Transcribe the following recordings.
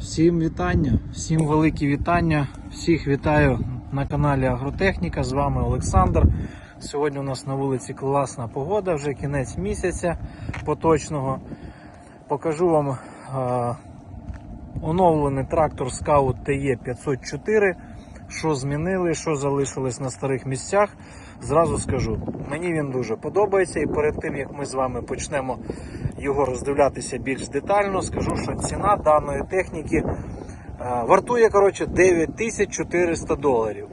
Всім вітання, всім великі вітання. Всіх вітаю на каналі Агротехніка. З вами Олександр. Сьогодні у нас на вулиці класна погода, вже кінець місяця поточного. Покажу вам е, оновлений трактор Scout TE 504. Що змінили, що залишилось на старих місцях. Зразу скажу, мені він дуже подобається, і перед тим як ми з вами почнемо його роздивлятися більш детально, скажу, що ціна даної техніки е, вартує коротше, 9400 доларів.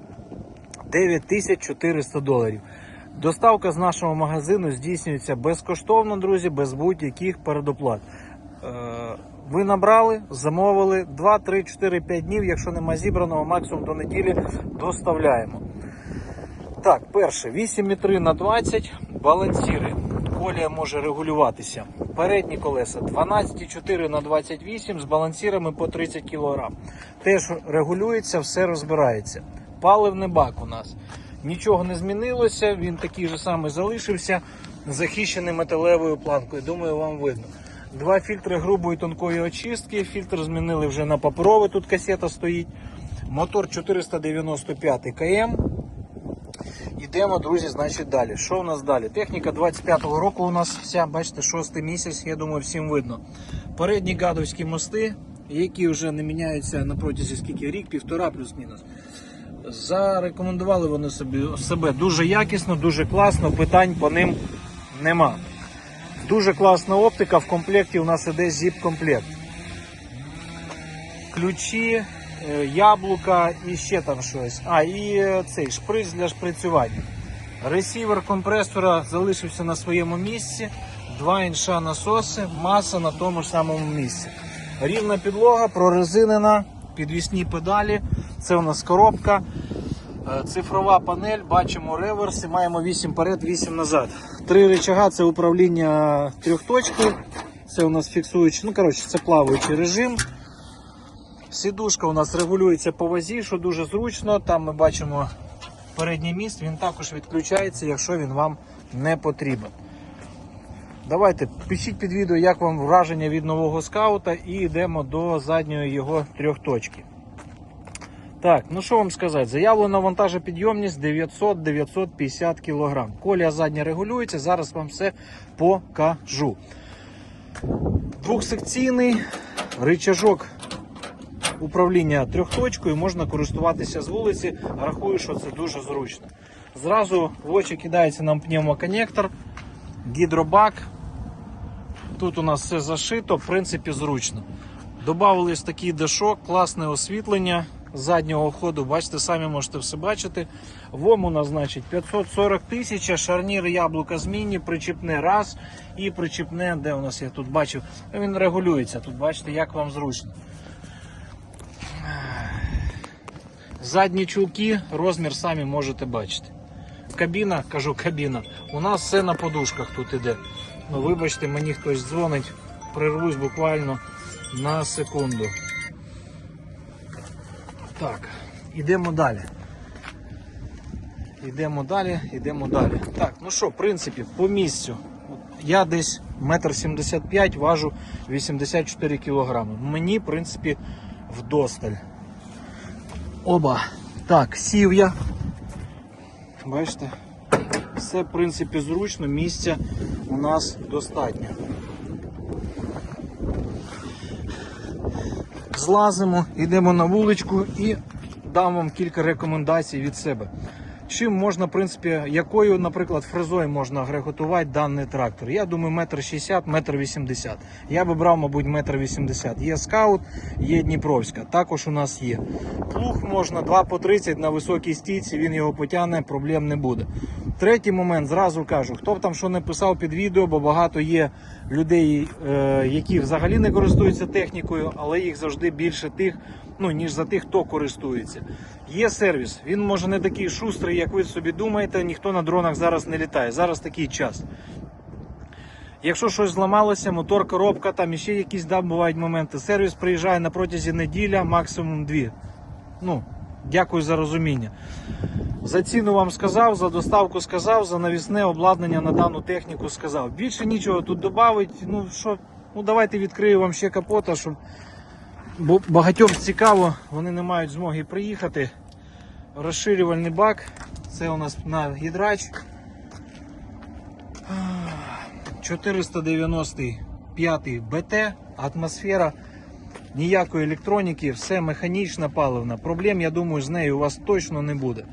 9400 доларів. Доставка з нашого магазину здійснюється безкоштовно, друзі, без будь-яких передоплат. Е, Ви набрали, замовили 2, 3, 4, 5 днів. Якщо нема зібраного, максимум до неділі доставляємо. Так, перше 8,3 на 20 балансіри. Колія може регулюватися. Передні колеса 12,4 на 28 з балансірами по 30 кг. Теж регулюється, все розбирається. Паливний бак у нас. Нічого не змінилося, він такий же самий залишився, захищений металевою планкою. Думаю, вам видно. Два фільтри грубої тонкої очистки. Фільтр змінили вже на паперовий, тут касета стоїть. Мотор 495 КМ. Ідемо, друзі, значить далі. Що у нас далі? Техніка 25-го року у нас вся, бачите, шостий місяць, я думаю, всім видно. Передні гадовські мости, які вже не міняються на протязі скільки рік, півтора плюс-мінус. Зарекомендували вони собі, себе дуже якісно, дуже класно, питань по ним нема. Дуже класна оптика, в комплекті у нас іде зіп-комплект. Ключі, яблука і ще там щось. А, і е, цей шприц для шприцювання. Ресівер компресора залишився на своєму місці. Два інша насоси, маса на тому ж самому місці. Рівна підлога, прорезинена, підвісні педалі. Це у нас коробка. Е, Цифрова панель, бачимо реверси, маємо 8 перед, 8 назад. Три рычага це управління трьохточкою. Це у нас фіксуючий, ну коротше, це плаваючий режим. Сідушка у нас регулюється по вазі, що дуже зручно. Там ми бачимо передній міст, він також відключається, якщо він вам не потрібен. Давайте пишіть під відео, як вам враження від нового скаута, і йдемо до задньої його трьохточки. Так, ну що вам сказати, заявлена вантажопідйомність 900-950 кг. Колія задня регулюється, зараз вам все покажу. Двохсекційний рычажок управління трьохточкою можна користуватися з вулиці. Рахую, що це дуже зручно. Зразу в очі кидається нам пневмоконнектор, гідробак. Тут у нас все зашито, в принципі, зручно. Добавили ось такий дешок, класне освітлення заднього ходу. Бачите, самі можете все бачити. ВОМ у нас значить 540 тисяч, шарнір яблука змінні, причіпне раз і причіпне, де у нас я тут бачив, він регулюється. Тут бачите, як вам зручно. Задні чулки, розмір самі можете бачити. Кабіна, кажу кабіна, у нас все на подушках тут іде. Ну, вибачте, мені хтось дзвонить, прервусь буквально на секунду. Так, ідемо далі. Йдемо далі, йдемо далі. Так, ну що, в принципі, по місцю. Я десь 1,75 м важу 84 кг. Мені, в принципі, вдосталь. Оба. Так, сів я. Бачите? Все, в принципі, зручно, місця у нас достатньо. Злазимо, йдемо на вуличку і дам вам кілька рекомендацій від себе. Чим можна, в принципі, якою, наприклад, фрезою можна агреготувати даний трактор? Я думаю, метр шістдесят, метр вісімдесят. Я би брав, мабуть, метр вісімдесят. Є скаут, є Дніпровська. Також у нас є. Плуг можна 2 по 30 на високій стійці, він його потягне, проблем не буде. Третій момент, зразу кажу, хто б там що не писав під відео, бо багато є людей, е, які взагалі не користуються технікою, але їх завжди більше тих, ну ніж за тих, хто користується. Є сервіс, він може не такий шустрий, як ви собі думаєте. Ніхто на дронах зараз не літає. Зараз такий час. Якщо щось зламалося, мотор, коробка, там іще якісь да, бувають моменти. Сервіс приїжджає на протязі неділя, максимум дві. Ну, дякую за розуміння. За ціну вам сказав, за доставку сказав, за навісне обладнання на дану техніку сказав. Більше нічого тут додати. Ну що, ну давайте відкрию вам ще капота, щоб багатьом цікаво, вони не мають змоги приїхати. Розширювальний бак. Це у нас на гідрач. 495 БТ, атмосфера, ніякої електроніки, все механічна паливна. Проблем, я думаю, з нею у вас точно не буде.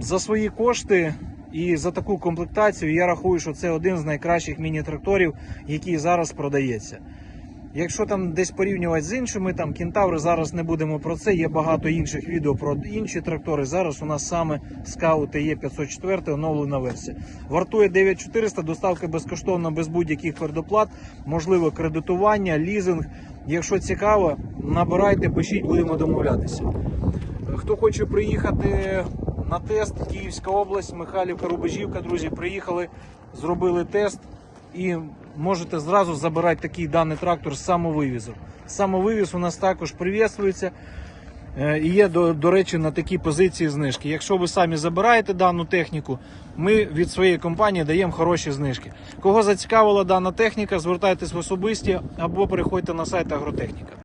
За свої кошти і за таку комплектацію я рахую, що це один з найкращих міні-тракторів, який зараз продається. Якщо там десь порівнювати з іншими, там кентаври зараз не будемо про це. Є багато інших відео про інші трактори. Зараз у нас саме Scout є 504 оновлена версія. Вартує 9400, доставка безкоштовна без будь-яких передоплат, можливе кредитування, лізинг. Якщо цікаво, набирайте, пишіть, будемо домовлятися. Хто хоче приїхати на тест, Київська область, Михайлівка, Рубежівка, друзі, приїхали, зробили тест і можете зразу забирати такий даний трактор з самовивізу. Самовивіз у нас також приветствується. Е, І є, до, до речі, на такій позиції знижки. Якщо ви самі забираєте дану техніку, ми від своєї компанії даємо хороші знижки. Кого зацікавила дана техніка, звертайтесь в особисті або переходьте на сайт Агротехніка.